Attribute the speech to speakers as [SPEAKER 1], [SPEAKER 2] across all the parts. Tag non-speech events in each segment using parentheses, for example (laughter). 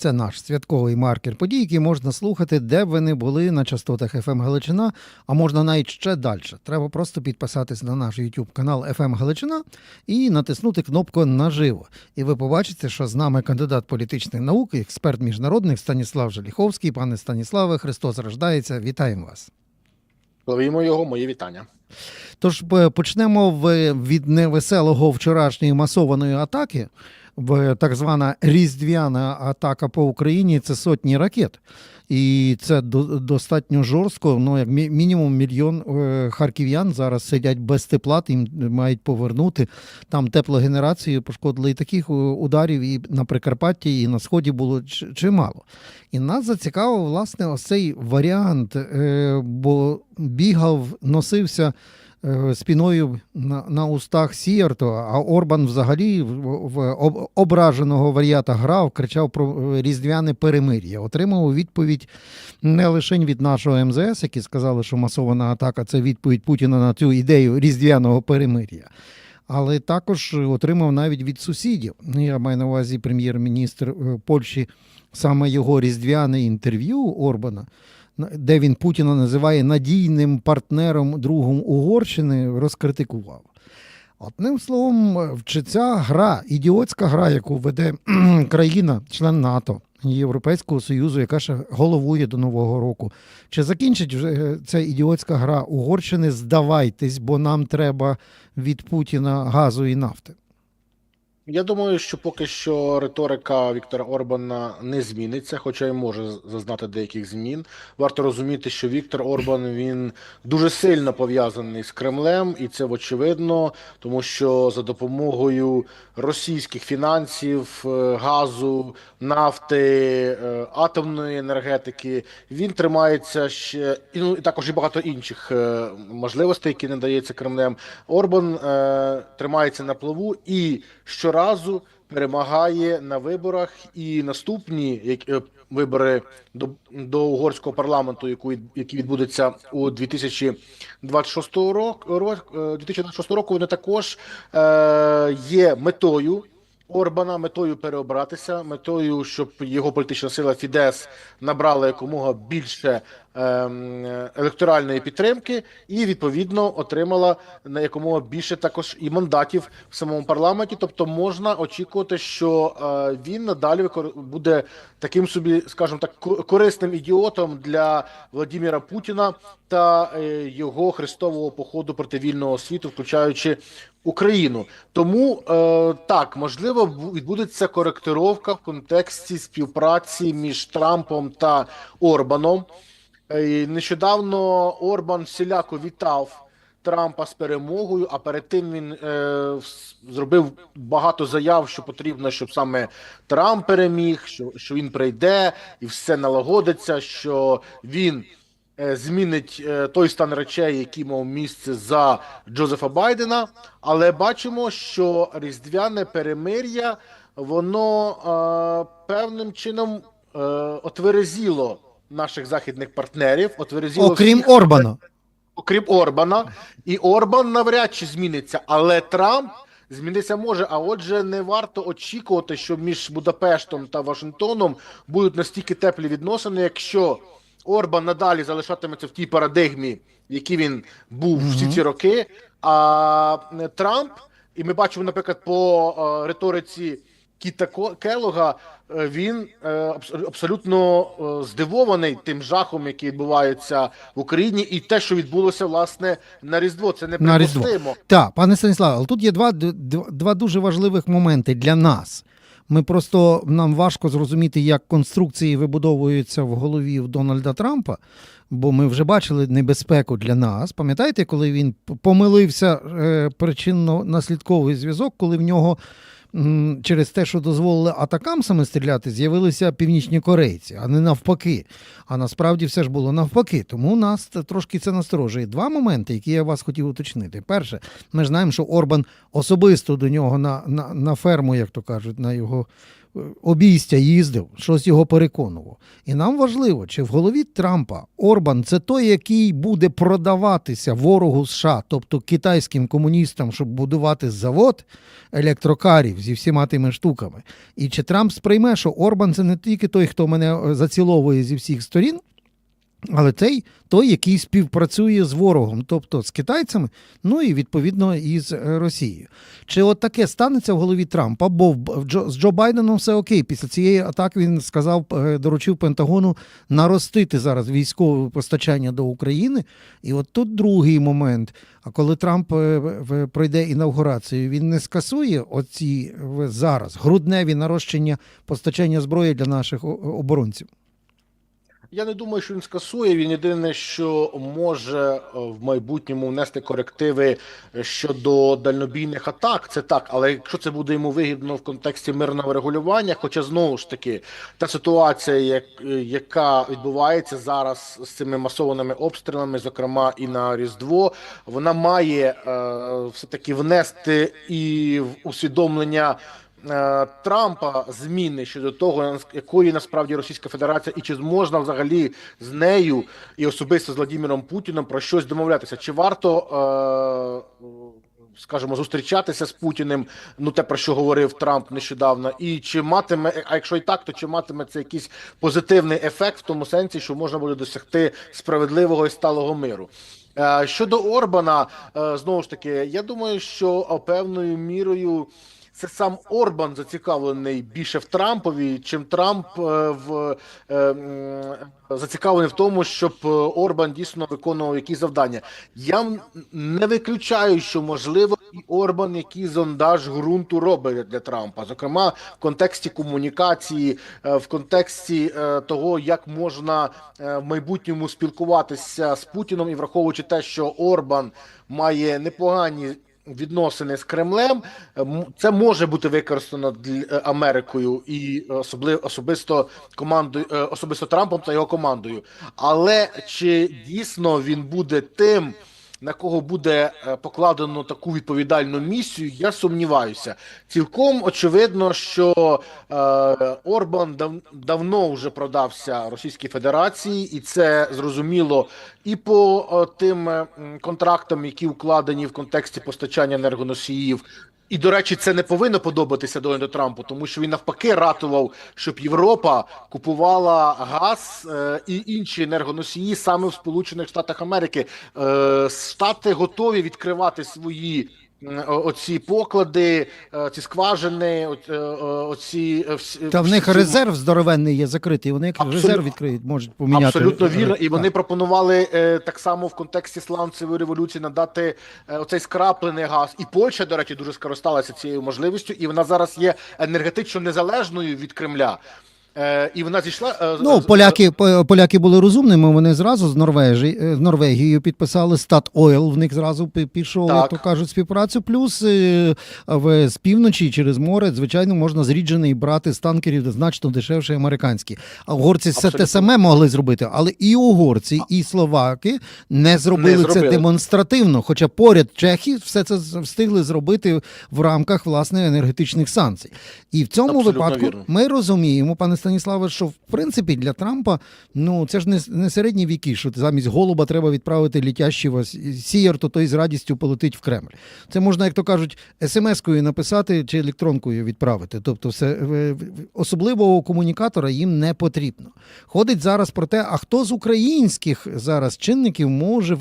[SPEAKER 1] Це наш святковий маркер подій, який можна слухати, де б ви не були на частотах FM Галичина, а можна навіть ще далі. Треба просто підписатись на наш YouTube канал FM Галичина і натиснути кнопку Наживо. І ви побачите, що з нами кандидат політичних наук, експерт міжнародних Станіслав Желіховський. Пане Станіславе, Христос рождається. Вітаємо вас.
[SPEAKER 2] Ловімо його, мої вітання.
[SPEAKER 1] Тож е, почнемо від невеселого вчорашньої масованої атаки. В так звана різдвяна атака по Україні це сотні ракет. І це достатньо жорстко. Ну, як мінімум мільйон е, харків'ян зараз сидять без тепла, їм мають повернути. Там теплогенерацію пошкодили і таких е, ударів і на Прикарпатті, і на Сході було чимало. І нас зацікавив, власне, ось цей варіант, е, бо бігав, носився спіною на, на устах Сієрто, а Орбан взагалі в, в об- ображеного варіата грав, кричав про е, різдвяне перемир'я. Отримав відповідь не лише від нашого МЗС, які сказали, що масована атака це відповідь Путіна на цю ідею різдвяного перемир'я. Але також отримав навіть від сусідів. Ну, Я маю на увазі прем'єр-міністр е, Польщі, саме його різдвяне інтерв'ю Орбана, на- де він Путіна називає надійним партнером другом Угорщини, розкритикував. Одним словом, чи ця гра, ідіотська гра, яку веде країна, член НАТО, Європейського Союзу, яка ще головує до Нового року, чи закінчить вже е, ця ідіотська гра Угорщини здавайтесь, бо нам треба від Путіна газу і нафти?
[SPEAKER 2] Я думаю, що поки що риторика Віктора Орбана не зміниться, хоча й може зазнати деяких змін. Варто розуміти, що Віктор Орбан він дуже сильно пов'язаний з Кремлем, і це очевидно, тому що за допомогою російських фінансів, е, газу, нафти, е, атомної енергетики він тримається ще ну і також і багато інших е, можливостей, які надається Кремлем. Орбан е, тримається на плаву і щоразу перемагає на виборах. І наступні е, вибори до, до угорського парламенту, яку які відбудуться у 2026 року, рок- е, 2026 року, вони також е, є метою. Орбана метою переобратися, метою, щоб його політична сила Фідес набрала якомога більше електоральної підтримки, і відповідно отримала на якомога більше також і мандатів в самому парламенті. Тобто можна очікувати, що е, він надалі буде таким собі, скажімо так, корисним ідіотом для Владимира Путіна та е, його хрестового походу проти вільного світу, включаючи Україну. Тому е, так можливо відбудеться коректировка в контексті співпраці між Трампом та Орбаном. Е, і Нещодавно Орбан всіляко вітав Трампа з перемогою, а перед тим він е, зробив багато заяв, що потрібно, щоб саме Трамп переміг, що, що він прийде і все налагодиться, що він е, змінить е, той стан речей, який мав місце за Джозефа Байдена. Але бачимо, що різдвяне перемир'я воно е, певним чином е, отверезіло наших західних партнерів, отверезіло
[SPEAKER 1] Окрім
[SPEAKER 2] всіх,
[SPEAKER 1] Орбана.
[SPEAKER 2] окрім Орбана, і Орбан навряд чи зміниться, але Трамп змінитися може. А отже, не варто очікувати, що між Будапештом та Вашингтоном будуть настільки теплі відносини, якщо Орбан надалі залишатиметься в тій парадигмі, в якій він був всі ці роки. А е, Трамп, і ми бачимо, наприклад, по е, риториці Кіта Келога, е, він е, абсолютно е, здивований тим жахом, який відбувається в Україні, і те, що відбулося власне на Різдво. Це неприпустимо.
[SPEAKER 1] Так, пане Станіславе, але тут є два, два дуже важливих моменти для нас. Ми просто нам важко зрозуміти, як конструкції вибудовуються в голові в Дональда Трампа, бо ми вже бачили небезпеку для нас. Пам'ятаєте, коли він помилився причинно-наслідковий зв'язок, коли в нього через те, що дозволили атакамсами стріляти, з'явилися північні корейці, а не навпаки. А насправді все ж було навпаки. Тому нас трошки це насторожує. Два моменти, які я вас хотів уточнити. Перше, ми знаємо, що Орбан особисто до нього на, на, на ферму, як то кажуть, на його обійстя їздив, щось його переконував. І нам важливо, чи в голові Трампа Орбан це той, який буде продаватися ворогу США, тобто китайським комуністам, щоб будувати завод електрокарів зі всіма тими штуками. І чи Трамп сприйме, що Орбан це не тільки той, хто мене е, заціловує зі всіх сторін, але той, той, який співпрацює з ворогом, тобто з китайцями, ну і відповідно із е, Росією. Чи от таке станеться в голові Трампа? Бо Джо, з Джо Байденом все окей. Після цієї атаки він сказав, е, доручив Пентагону наростити зараз військове постачання до України. І от тут другий момент. А коли Трамп е, пройде інавгурацію, він не скасує оці зараз грудневі нарощення постачання зброї для наших оборонців.
[SPEAKER 2] Я не думаю, що він скасує. Він єдине, що може е, в майбутньому внести корективи щодо дальнобійних атак. Це так, але якщо це буде йому вигідно в контексті мирного регулювання, хоча знову ж таки та ситуація, як, яка відбувається зараз з цими масованими обстрілами, зокрема і на Різдво, вона має е, все таки внести і в усвідомлення. Е, Трампа зміни щодо того, якої насправді Російська Федерація, і чи можна взагалі з нею і особисто з Владимиром Путіним про щось домовлятися? Чи варто, е, скажімо, зустрічатися з Путіним? Ну те про що говорив Трамп нещодавно, і чи матиме, а якщо і так, то чи матиме це якийсь позитивний ефект в тому сенсі, що можна буде досягти справедливого і сталого миру? Е, Щодо Орбана, знову ж таки, я думаю, що певною мірою це сам Орбан зацікавлений більше в Трампові, чим Трамп е, в е, зацікавлений в тому, щоб е, Орбан дійсно виконував якісь завдання. Я не виключаю, що можливо і Орбан який зондаж ґрунту робить для Трампа, зокрема в контексті комунікації, в контексті того, як можна в майбутньому спілкуватися з Путіном, і враховуючи те, що Орбан має непогані відносини з Кремлем, е, це може бути використано для е, Америкою і особливо особисто командою, е, особисто Трампом та його командою. Але чи дійсно він буде тим? На кого буде е, покладено таку відповідальну місію, я сумніваюся. Цілком очевидно, що е, Орбан дав, давно вже продався Російській Федерації, і це зрозуміло і по е, тим контрактам, які укладені в контексті постачання енергоносіїв. І, до речі, це не повинно подобатися Дональду Трампу, тому що він навпаки ратував, щоб Європа купувала газ е, і інші енергоносії саме в Сполучених Штатах Америки. Е, Штати готові відкривати свої оці поклади, е, ці скважини, е, оці е, всі
[SPEAKER 1] Та в них
[SPEAKER 2] всі-
[SPEAKER 1] резерв здоровенний є закритий. Вони як резерв відкриють, можуть поміняти.
[SPEAKER 2] Абсолютно вірно, і
[SPEAKER 1] Так.
[SPEAKER 2] вони пропонували е, так само в контексті сланцевої революції надати оцей скраплений газ. І Польща, до речі, дуже скористалася цією можливістю, і вона зараз є енергетично незалежною від Кремля. Е, і вона зійшла е,
[SPEAKER 1] Ну, поляки, поляки були розумними. Вони зразу з Норвежі, е, з Норвегією підписали Стат Ойл. В них зразу пішов,
[SPEAKER 2] Так.
[SPEAKER 1] як то кажуть, співпрацю. Плюс е, в з півночі через море, звичайно, можна зріджений брати з танкерів значно дешевше американські. А угорці все те саме могли зробити, але і угорці, і словаки не зробили,
[SPEAKER 2] Не
[SPEAKER 1] це демонстративно. Хоча поряд Чехи все це встигли зробити в рамках власне енергетичних санкцій. І в цьому
[SPEAKER 2] Абсолютно
[SPEAKER 1] випадку
[SPEAKER 2] вірно.
[SPEAKER 1] ми розуміємо, пане Станіславе, що в принципі для Трампа ну це ж не, не середні віки, що замість голуба треба відправити літящого с- сіяр, то той з радістю полетить в Кремль. Це можна, як то кажуть, смс-кою написати чи електронкою відправити. Тобто, все особливого комунікатора їм не потрібно. Ходить зараз про те, а хто з українських зараз чинників може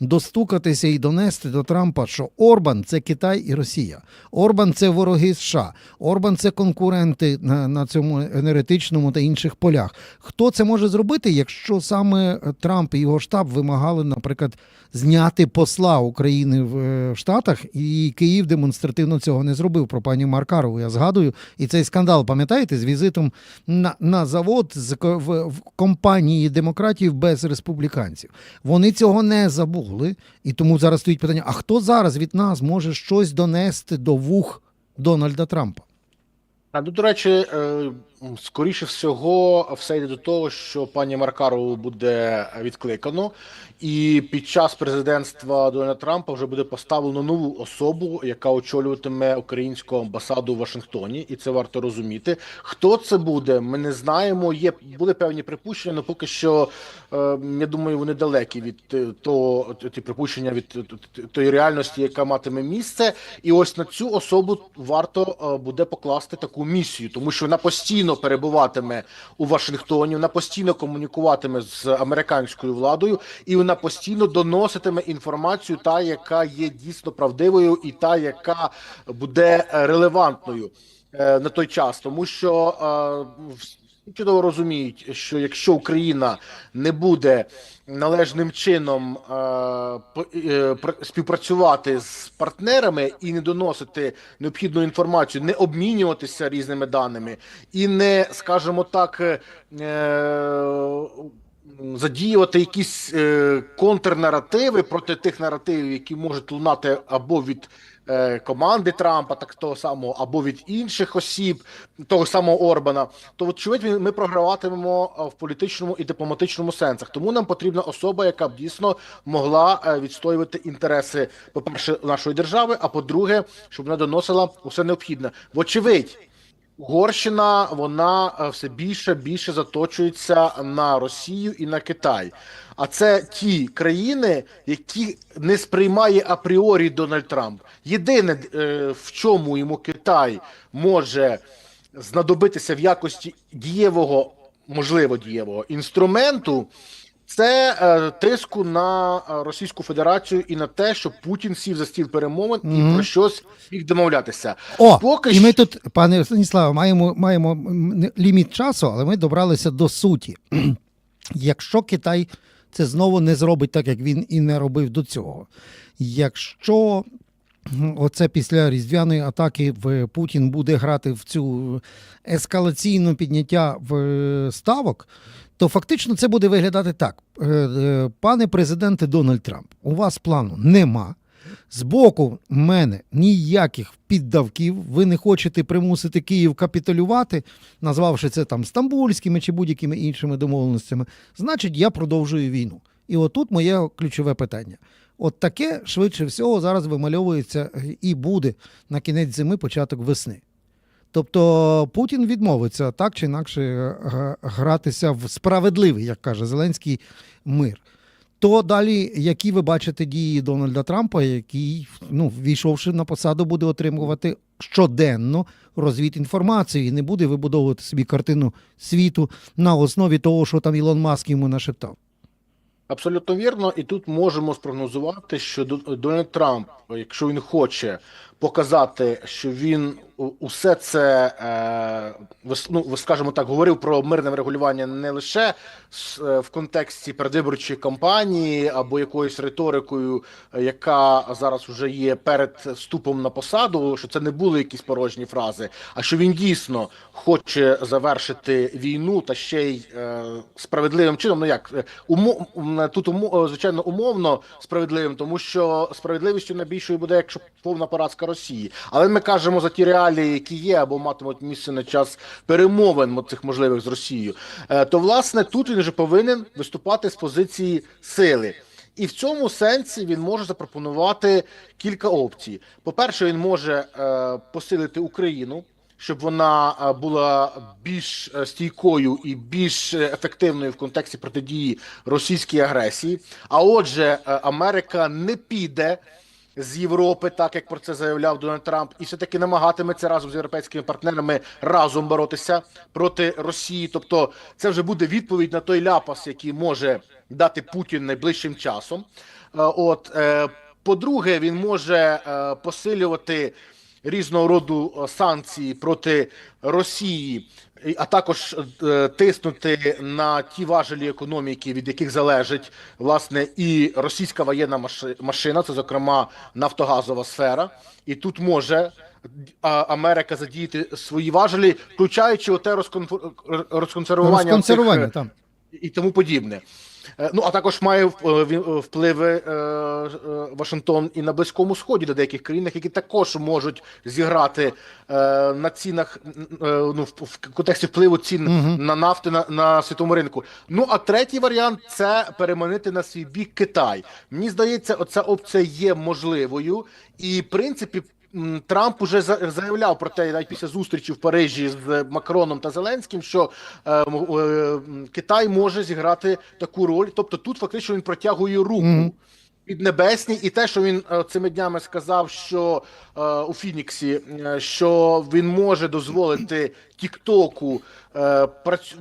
[SPEAKER 1] достукатися і донести до Трампа, що Орбан це Китай і Росія. Орбан це вороги США. Орбан це конкуренти на, на цьому енергетичному та інших полях. Хто це може зробити, якщо саме Трамп і його штаб вимагали, наприклад, зняти посла України в е, Штатах, і Київ демонстративно цього не зробив. Про пані Маркарову я згадую. І цей скандал, пам'ятаєте, з візитом на, на завод з в, в компанії демократів без республіканців. Вони цього не забули, і тому зараз стоїть питання: а хто зараз від нас може щось донести до вух Дональда Трампа?
[SPEAKER 2] А ну, до речі, е, скоріше всього, все йде до того, що пані Маркарову буде відкликано, і під час президентства Дональда Трампа вже буде поставлено нову особу, яка очолюватиме українську амбасаду в Вашингтоні, і це варто розуміти. Хто це буде, ми не знаємо. Є були певні припущення, але поки що е, я думаю, вони далекі від е, того ті припущення від тої реальності, яка матиме місце. І ось на цю особу варто е, буде покласти таку місію, тому що вона постійно перебуватиме у Вашингтоні, вона постійно комунікуватиме з американською владою, і вона постійно доноситиме інформацію, та яка є дійсно правдивою, і та, яка буде релевантною е, на той час, тому що е, чудово розуміють, що якщо Україна не буде належним чином е, е, співпрацювати з партнерами і не доносити необхідну інформацію, не обмінюватися різними даними і не, скажімо так, е, задіювати якісь е, контрнаративи проти тих наративів, які можуть лунати або від команди Трампа, так того самого, або від інших осіб, того самого Орбана, то вочевидь, ми програватимемо е, в політичному і дипломатичному сенсах. Тому нам потрібна особа, яка б дійсно могла е, відстоювати інтереси, по-перше, нашої держави, а по-друге, щоб вона доносила усе необхідне. Вочевидь. Угорщина вона е, все більше більше заточується на Росію і на Китай. А це ті країни, які не сприймає апріорі Дональд Трамп. Єдине, е, в чому йому Китай може знадобитися в якості дієвого, можливо, дієвого інструменту. Це е, тиску на е, Російську Федерацію і на те, щоб Путін сів за стіл перемовин і
[SPEAKER 1] Мгм.
[SPEAKER 2] про щось міг домовлятися.
[SPEAKER 1] О,
[SPEAKER 2] Поки
[SPEAKER 1] і ми тут, пане Станіславе, маємо, маємо ліміт часу, але ми добралися до суті. (clears throat) Якщо Китай це знову не зробить так, як він і не робив до цього. Якщо оце після різдвяної атаки в Путін буде грати в цю ескалаційну підняття в е, ставок, то фактично це буде виглядати так. Е, е, Пане президенте Дональд Трамп, у вас плану нема. З боку мене ніяких піддавків. Ви не хочете примусити Київ капітулювати, назвавши це там стамбульськими чи будь-якими іншими домовленостями. Значить, я продовжую війну. І отут моє ключове питання. От таке швидше всього зараз вимальовується і буде на кінець зими, початок весни. Тобто Путін відмовиться так чи інакше е, гратися в справедливий, як каже Зеленський, мир. То далі, які ви бачите дії Дональда Трампа, який, ну, війшовши на посаду, буде отримувати щоденно розвід інформації і не буде вибудовувати собі картину світу на основі того, що там Ілон Маск йому нашептав.
[SPEAKER 2] Абсолютно вірно, і тут можемо спрогнозувати, що Дональд Трамп, якщо він хоче показати, що він усе це е, ну, скажімо так, говорив про мирне врегулювання не лише е, в контексті передвиборчої кампанії або якоюсь риторикою, яка зараз вже є перед вступом на посаду, що це не були якісь порожні фрази, а що він дійсно хоче завершити війну та ще й е, справедливим чином. Ну як умо, м, тут умо, е, звичайно умовно справедливим, тому що справедливістю найбільшою буде, якщо повна поразка Росії. Але ми кажемо за ті реалії, які є, або матимуть місце на час перемовин цих можливих з Росією. Е, то власне тут він вже повинен виступати з позиції сили. І в цьому сенсі він може запропонувати кілька опцій. По-перше, він може е, посилити Україну, щоб вона е, була більш е, стійкою і більш ефективною в контексті протидії російській агресії. А отже, Америка не піде. З Європи, так як про це заявляв Дональд Трамп, і все таки намагатиметься разом з європейськими партнерами разом боротися проти Росії. Тобто, це вже буде відповідь на той ляпас, який може дати Путін найближчим часом. Е, От е, по-друге, він може е, посилювати різного роду санкції проти Росії, а також е, тиснути на ті важелі економіки, від яких залежить власне і російська воєнна маши- машина, це зокрема нафтогазова сфера, і тут може. Америка задіяти свої важелі, включаючи оте розконфу- розконсервування,
[SPEAKER 1] Розконсервування
[SPEAKER 2] цих,
[SPEAKER 1] там.
[SPEAKER 2] і тому подібне. Е, Ну, а також має е, е, впливи Вашингтон і на Близькому Сході до деяких країнах, які також можуть зіграти на цінах, ну, в, контексті впливу цін на нафти на, на світовому ринку. Ну а третій варіант це переманити на свій бік Китай. Мені здається, оця опція є можливою, і в принципі. Трамп уже за- заявляв про те, навіть після зустрічі в Парижі з Макроном та Зеленським, що е, е, Китай може зіграти таку роль. Тобто тут фактично він протягує руку. Піднебесні, і те, що він е, цими днями сказав, що е, у Фініксі, е, що він може дозволити Тіктоку е, працю-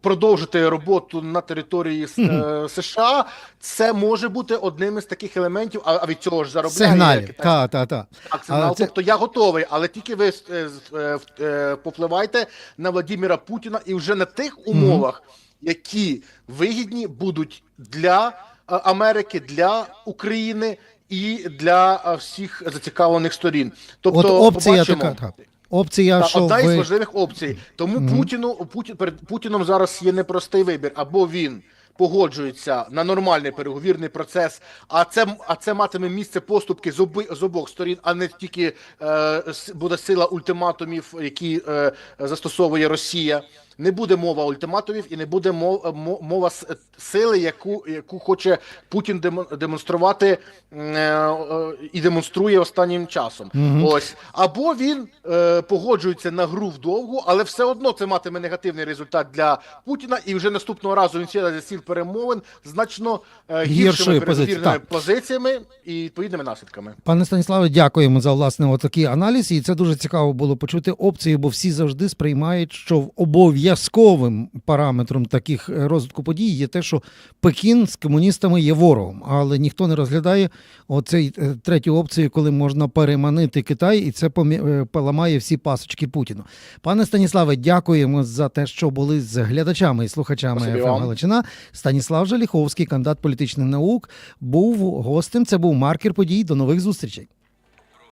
[SPEAKER 2] продовжити роботу на території е, США, це може бути одним із таких елементів. А, а від цього ж заробляє
[SPEAKER 1] Сигналів. Та, та, та.
[SPEAKER 2] Так, сигнал.
[SPEAKER 1] Це-
[SPEAKER 2] Тобто я готовий, але тільки ви е, е, е, попливайте на Владимира Путіна і вже на тих умовах, які вигідні будуть для Америки, для України і для е, всіх зацікавлених сторін. Тобто,
[SPEAKER 1] От опція
[SPEAKER 2] побачимо.
[SPEAKER 1] така. Так. Опція,
[SPEAKER 2] Та,
[SPEAKER 1] що
[SPEAKER 2] одна із важливих опцій. Тому Путіну Путін перед Путіном зараз є непростий вибір, або він. Погоджується на нормальний переговірний процес, а це а це матиме місце поступки з оби з обох сторін, а не тільки е, буде сила ультиматумів, які е, застосовує Росія. Не буде мова ультиматумів і не буде мова, мова сили, яку яку хоче Путін демо- демонструвати е, е, і демонструє останнім часом. Ось або він е, погоджується на гру вдовгу, але все одно це матиме негативний результат для Путіна. І вже наступного разу він сіде за стіл перемовин значно е, гіршими переговірними позиціями і відповідними наслідками.
[SPEAKER 1] Пане Станіславе, дякуємо за власне отакий аналіз. І це дуже цікаво було почути опції, бо всі завжди сприймають, що обов'язковим параметром таких е, розвитку подій є те, що Пекін з комуністами є ворогом, але ніхто не розглядає оцей е, третю опцію, коли можна переманити Китай, і це е, поламає всі пасочки Путіну. Пане Станіславе, дякуємо за те, що були з глядачами і слухачами ФМ. Галичина. Станіслав Жаліховський, кандидат політичних наук, був гостем. Це був маркер подій. До нових зустрічей.